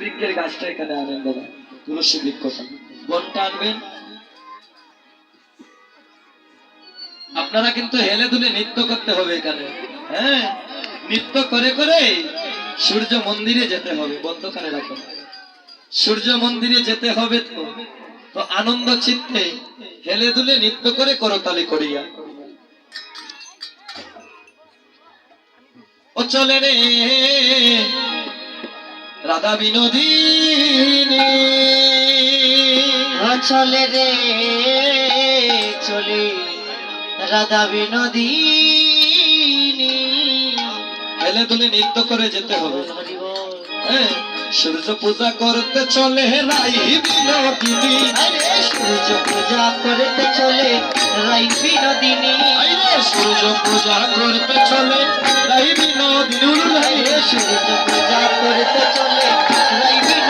বৃক্ষের গাছটা এখানে আনেন দাদা তুলসী বৃক্ষটা। বনটা আনবেন। আপনারা কিন্তু হেলে দুলে নৃত্য করতে হবে এখানে। হ্যাঁ? নৃত্য করে করে সূর্য মন্দিরে যেতে হবে, বন্ধখানে রাখুন। সূর্য মন্দিরে যেতে হবে তো। তো আনন্দ চিত্তে হেলে দুলে নৃত্য করে করতালি করিয়া। ও চলে রে রাধা বিনোদিনী। চলে রে চলে। রাধা বিনোদিনী। হেলে দুলে নৃত্য করে যেতে হবে। হ্যাঁ, সূর্য পূজা করতে চলে রাই বিনোদিনী। সূর্য পূজা করতে চলে রাই বিনোদিনী। সূর্য পূজা করতে চলে রাই বিনোদিনী। সূর্য পূজা করতে চলে রাই বিনোদিনী।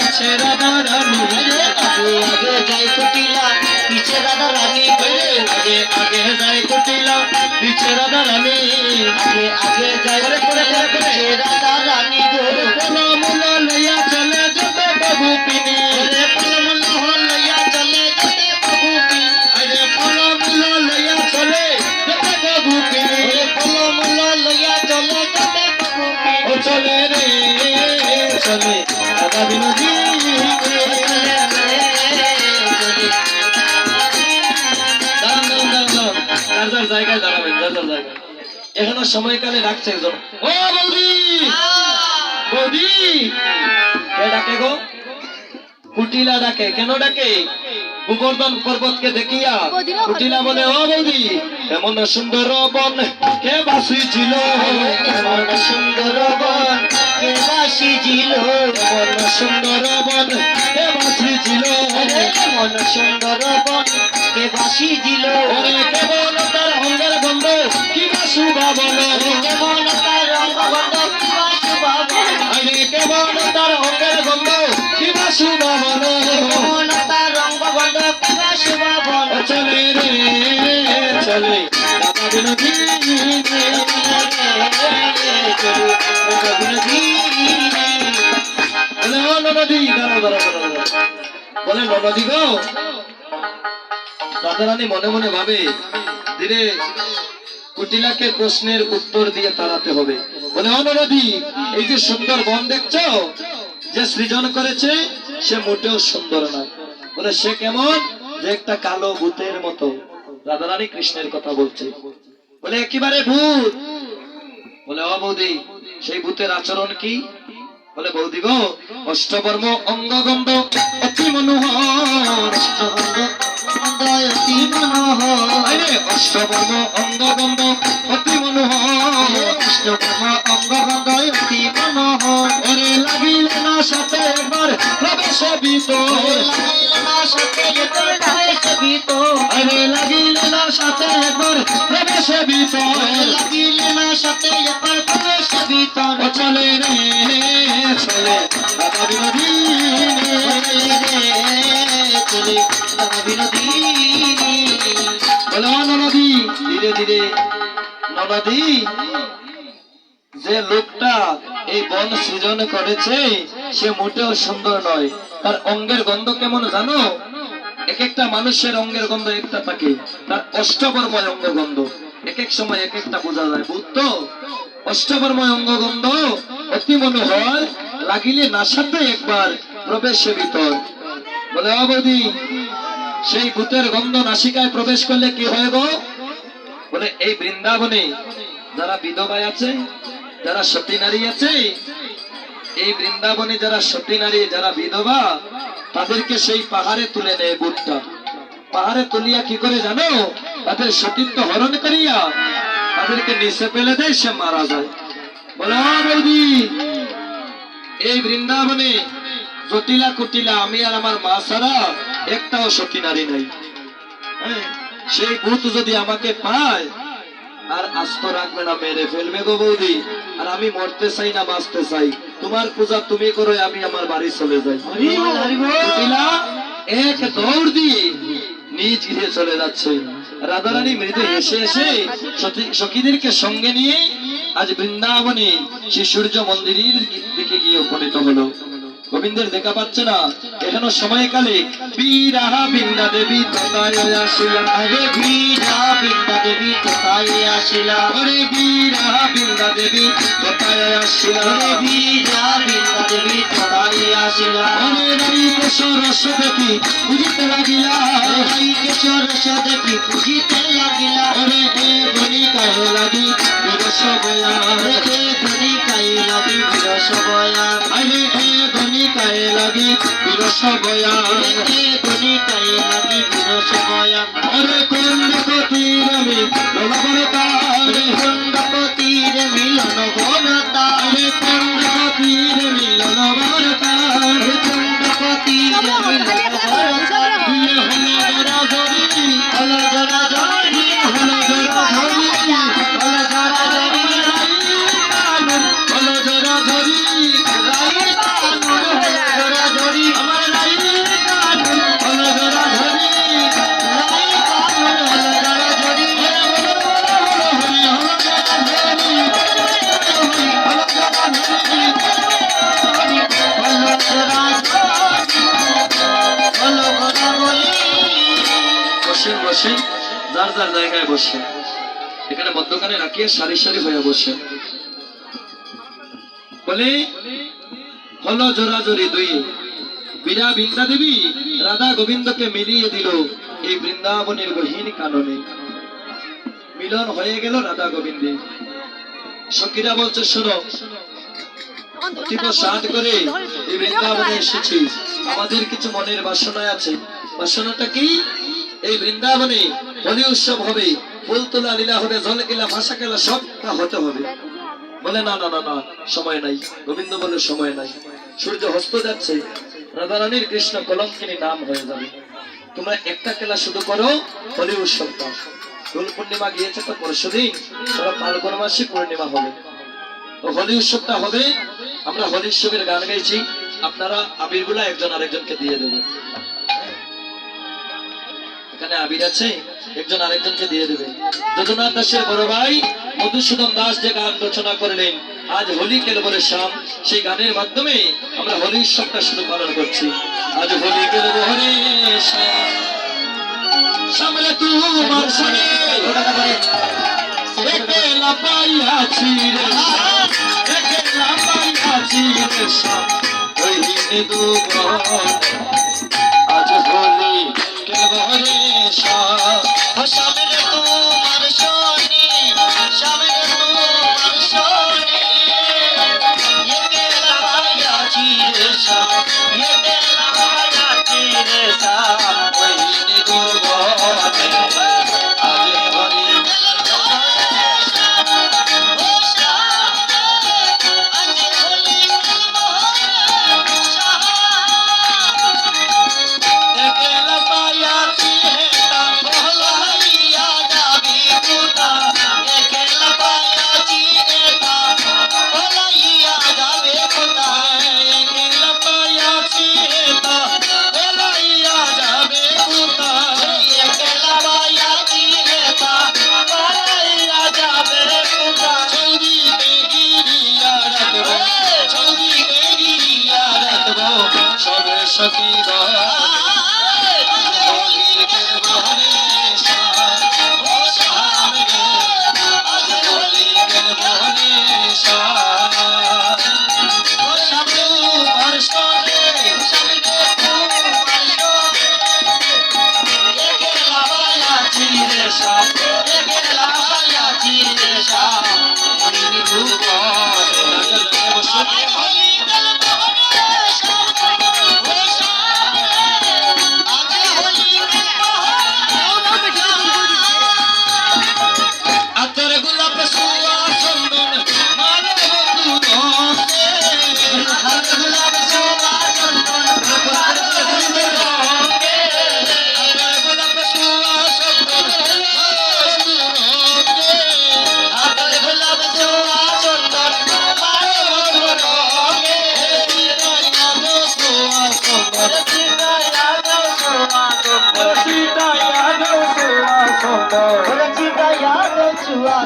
পিছে রাধা রানী আগে আগে যাই কুটিলা পিছে রাধা রানী চলে দাঁড়ান, দাঁড়ান। যার যার জায়গায় দাঁড়াবেন যার যার জায়গায়। এখনও সময়কালে রাখছে একজন। ও বৌদি! বৌদি! কে ডাকে গো? কুটিলা ডাকে। কেন ডাকে? গোবর্ধন পর্বতকে দেখিয়া কুটিলা বলে ও বৌদি এমন সুন্দর বন কে বাসি ছিল এমন সুন্দর বন কে বাসি ছিল এমন সুন্দর বন। কে বাসি ছিল এমন সুন্দর বন। কে বাসি ছিল কেবল তার অঙ্গের গন্ধ? কি বাসু বাবন কেমন তার রঙ্গ বন্ধ কিবা শুভাবন আরে কেবল তার অঙ্গের গন্ধ? কি বাসু বাবন কেমন তার রঙ্গ বন্ধ কিবা শুভাবন চলে রে, চলে। দাদা বিনোদিনী বলে ও ননদি মনে মনে ভাবে, ধীরে, কুটিলাকে প্রশ্নের উত্তর দিয়ে তাড়াতে হবে। বলে, ও এই যে সুন্দর বন দেখছ, যে সৃজন করেছে, সে মোটেও সুন্দর না। বলে, সে কেমন? যে একটা কালো ভূতের মতো। রাধারানী কৃষ্ণের কথা বলছে। বলে, একেবারে ভূত। বলে বৌদি, সেই ভূতের আচরণ কি? বলে বৌদি গো অষ্টবর্ম অঙ্গগন্ধ অতি মনোহর অষ্টবর্ম অঙ্গগন্ধ অতি মনোহর। ওরে লাগিলে না সাথে একবার প্রবেশ ভিতর আরে লাগিলে না সাথে একবার প্রবেশ ভিতর ও চলে রে, চলে যে লোকটা এই বন সৃজন করেছে, সে মোটেও সুন্দর নয়। তার অঙ্গের গন্ধ কেমন জানো? এক একটা মানুষের অঙ্গের গন্ধ একটা থাকে। তার অষ্টবর্ময় অঙ্গ গন্ধ। এক এক সময় এক একটা বোঝা যায় তো অষ্টবর্ময় অঙ্গ অতি মনোহর, লাগিলে নাসাতে একবার প্রবেশে ভিতর বলে "ও বৌদি, সেই ভূতের গন্ধ নাসিকায় প্রবেশ করলে কি হয় গো? বলে, এই বৃন্দাবনে যারা বিধবায় আছে, যারা সতী নারী আছে, এই বৃন্দাবনে যারা সতী নারী, যারা বিধবা, তাদেরকে সেই পাহাড়ে তুলে নেয় বুটটা। পাহাড়ে তুলিয়া কি করে জানো? তাদের সতীত্ব হরণ করিয়া তাদেরকে নিচে ফেলে দেয় সে মারা যায়। বলে "ও বৌদি এই বৃন্দাবনে জটিলা কুটিলা আমি আর আমার মা ছাড়া একটাও সতী নারী নাই। হ্যাঁ, সেই ভূত যদি আমাকে পায় আর আস্ত রাখবে না মেরে ফেলবে গো বৌদি। আর আমি মরতে চাই না বাঁচতে চাই। তোমার পূজা তুমি করো আমি আমার বাড়ি চলে যাই। কুটিলা এক দৌড় দিয়ে নিজ গৃহে চলে যাচ্ছে। রাধারানী মৃদু হেসে এসে সতী- সখীদেরকে সঙ্গে নিয়ে আজ বৃন্দাবনে সেই সূর্য মন্দিরের দিকে গিয়ে উপনীত হলো। গোবিন্দের দেখা পাচ্ছে না। এখনও সময়কালে বীরাহা বৃন্দা দেবী তথায় আসিলা। আরে বীরা বৃন্দা দেবী কোথায় আসিলা। ওরে বীরাহা বৃন্দা দেবী তথায় আসিলা। আরে বীরা বৃন্দা দেবী কোথায় আসিলা। ওরে নারী কেশর দেখি বুঝিতে লাগিলা। আরে ভাই কেশর দেখি বুঝিতে লাগিলা। ওরে এ বনিকায় লাগি যার জায়গায় বসেন। এখানে মধ্যখানে রাখিয়ে সারি সারি হয়ে বসেন। বলে, হলো জোরাজোরি দুই। বীরা বৃন্দা দেবী রাধা গোবিন্দকে মিলিয়ে দিল এই বৃন্দাবনের গহীন কাননে। মিলন হয়ে গেল রাধা গোবিন্দে। সখীরা বলছে, শোনো অতীব সাত করে এই বৃন্দাবনে এসেছি আমাদের কিছু মনের বাসনা আছে। বাসনাটা কি? এই বৃন্দাবনে হোলি উৎসব হবে। ফুল তোলা লীলা হবে জল ভাষা খেলা সবটা হতে হবে। বলে, না না না না, সময় নাই। গোবিন্দ বলে, সময় নাই। সূর্য হস্ত যাচ্ছে। রাধারানীর কৃষ্ণ কলঙ্কিনী নাম হয়ে যাবে। তোমরা একটা খেলা শুধু করো, হোলি উৎসবটা দোল পূর্ণিমা গিয়েছে তো পরশু দিন, সেটা ফাল্গুন মাসে পূর্ণিমা হবে। তো হোলি উৎসবটা হবে। আমরা হোলি উৎসবের গান গাইছি। আপনারা আবিরগুলা একজন আরেকজনকে দিয়ে দেবেন। এখানে আবির আছে, একজন আরেকজনকে দিয়ে দেবে। যদুনাথ দাসের বড় ভাই, মধুসূদন দাস যে গান রচনা করলেন, আজ হোলি কেল বলে শ্যাম সেই গানের মাধ্যমে আমরা হোলি উৎসবটা শুধু পালন করছি। আজ হোলি কেল শ্যাম সামনে তোমার আজ হোলি কেবরে শ্যাম সামনে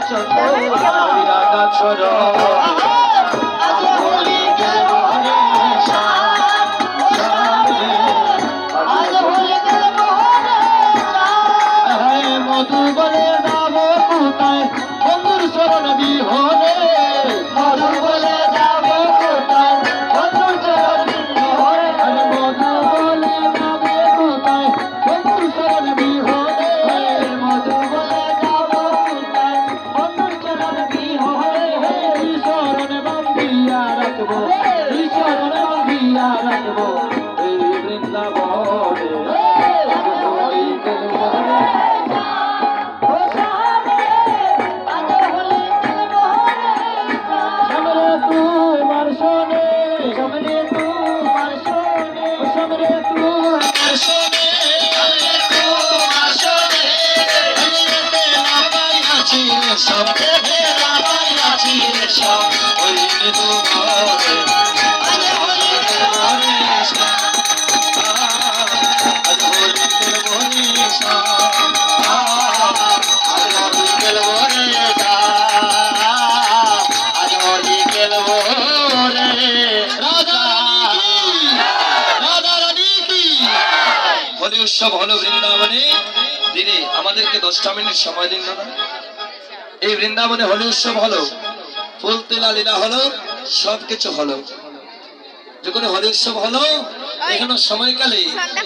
চুয়া বান্ধিয়া রাখব উৎসব বৃন্দাবনে। দিনে আমাদেরকে দশটা মিনিট সময় দিন দাদা। এই বৃন্দাবনে হোলি উৎসব হলো ফুল তেলা লীলা হলো সবকিছু হলো। যখন হোলি উৎসব হলো এখানে সময়কালে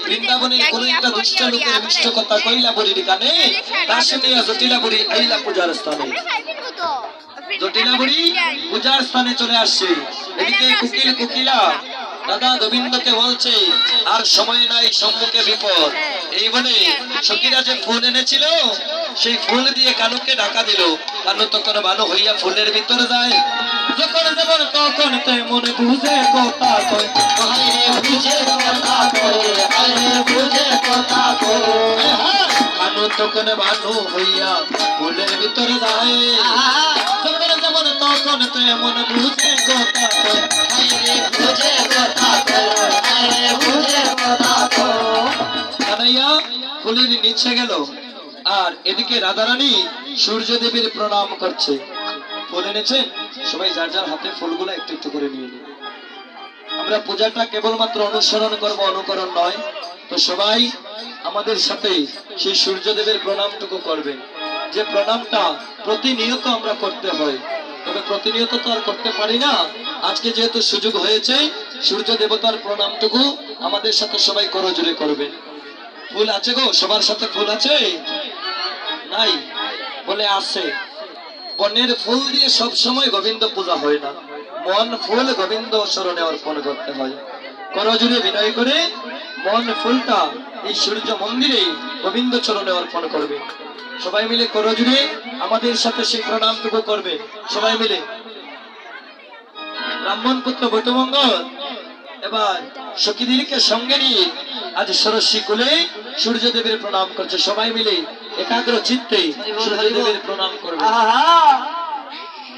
বৃন্দাবনের কোন একটা দুষ্ট লোকের মিষ্ট কথা কইলা বলির কানে তার সঙ্গে জটিলা বুড়ি আইলা পূজার স্থানে। জটিলা বুড়ি পূজার স্থানে চলে আসছে। এদিকে কুকিল কুকিলা দাদা গোবিন্দকে বলছে আর সময় নাই সম্মুখে বিপদ। এই বলে সখীরা যে ফুল এনেছিল সেই ফুল দিয়ে কানুকে ঢাকা দিল। কানু তখন ভালো হইয়া ফুলের ভিতরে যায়। যখন যেমন তখন তেমন বুঝে কথা কয় বুঝে কথা বুঝে কানু তখন ভালো হইয়া ফুলের ভিতরে যায়। নিচে গেল। আর এদিকে রাধারানী প্রণাম করছে। ফুল এনেছেন সবাই যার যার হাতে ফুলগুলো একটু একটু করে নিয়ে আমরা পূজাটা কেবলমাত্র অনুসরণ করব, অনুকরণ নয়। তো সবাই আমাদের সাথে সেই সূর্যদেবের প্রণামটুকু করবেন যে প্রণামটা প্রতিনিয়ত আমরা করতে হয় তবে প্রতিনিয়ত তো আর করতে পারি না। আজকে যেহেতু সুযোগ হয়েছে, সূর্য দেবতার প্রণামটুকু আমাদের সাথে সবাই করজোরে করবে। ফুল আছে গো? সবার সাথে ফুল আছে? নাই? বলে আছে। বনের ফুল দিয়ে সব সময় গোবিন্দ পূজা হয় না। মন ফুল গোবিন্দ স্মরণে অর্পণ করতে হয়। করজুড়ে বিনয় করে মন ফুলটা এই সূর্য মন্দিরে গোবিন্দ চরণে অর্পণ করবে। সবাই মিলে করজুড়ে আমাদের সাথে সেই প্রণামটুকু করবে। সবাই মিলে। ব্রাহ্মণ পুত্র বৈতমঙ্গল এবার সখীদেরকে সঙ্গে নিয়ে আজ সরস্বী কুলে সূর্যদেবের প্রণাম করছে। সবাই মিলে একাগ্র চিত্তে সূর্যদেবের প্রণাম করবে।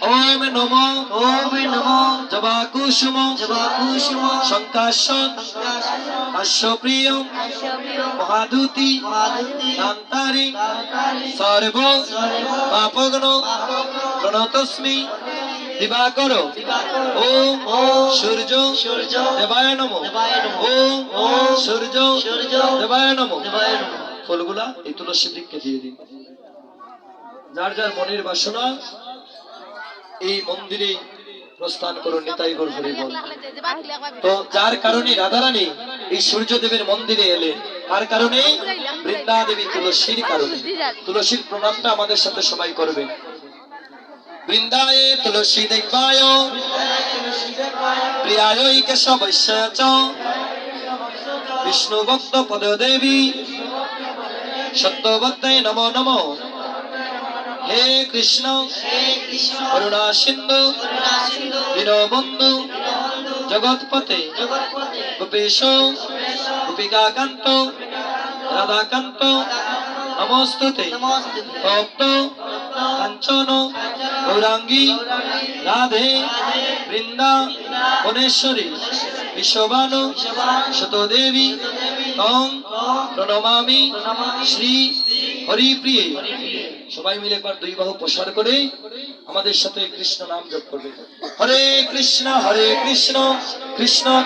ওম নম ওম নমো। জবা কুসুম জবা কুসুম শঙ্কাশন হাস্যপ্রিয় মহাদুতি। কান্তারি সর্ব পাপগ্ন প্রণতস্মি দিবাকর। ওম সূর্য সূর্য। দেবায় নম। ওম সূর্য সূর্য। দেবায় নম। দেবায় নমঃ। ফুলগুলা এই তুলসী বৃক্ষে দিয়ে দিন। যার যার মনের বাসনা এই মন্দিরে প্রস্থান করুন নিতাই গৌর হরি বল। তো যার কারণে রাধারানী এই সূর্যদেবের মন্দিরে এলেন। কার কারণে বৃন্দা দেবী তুলসীর কারণে। তুলসীর প্রণামটা আমাদের সাথে সবাই করবেন বৃন্দায় তুলসী দেবায় প্রিয়ায় কেশব বিষ্ণু ভক্ত পদ দেবী সত্যবদ্দে নম নম। হে কৃষ্ণ করুণা সিন্ধু দীনবন্ধু জগৎপতে গোপেশ গোপিকাকান্ত রাধাকান্ত নমস্তুতে নমস্তে তপ্ত কাঞ্চন গৌরাঙ্গী রাধে বৃন্দা বনেশ্বরী বিশ্ববানু শতদেবী তং প্রণমামি শ্রী হরিপ্রিয়ে। সবাই মিলে একবার দুই বাহু প্রসার করে আমাদের সাথে কৃষ্ণ নাম যোগ করবে। হরে কৃষ্ণ হরে কৃষ্ণ কৃষ্ণ।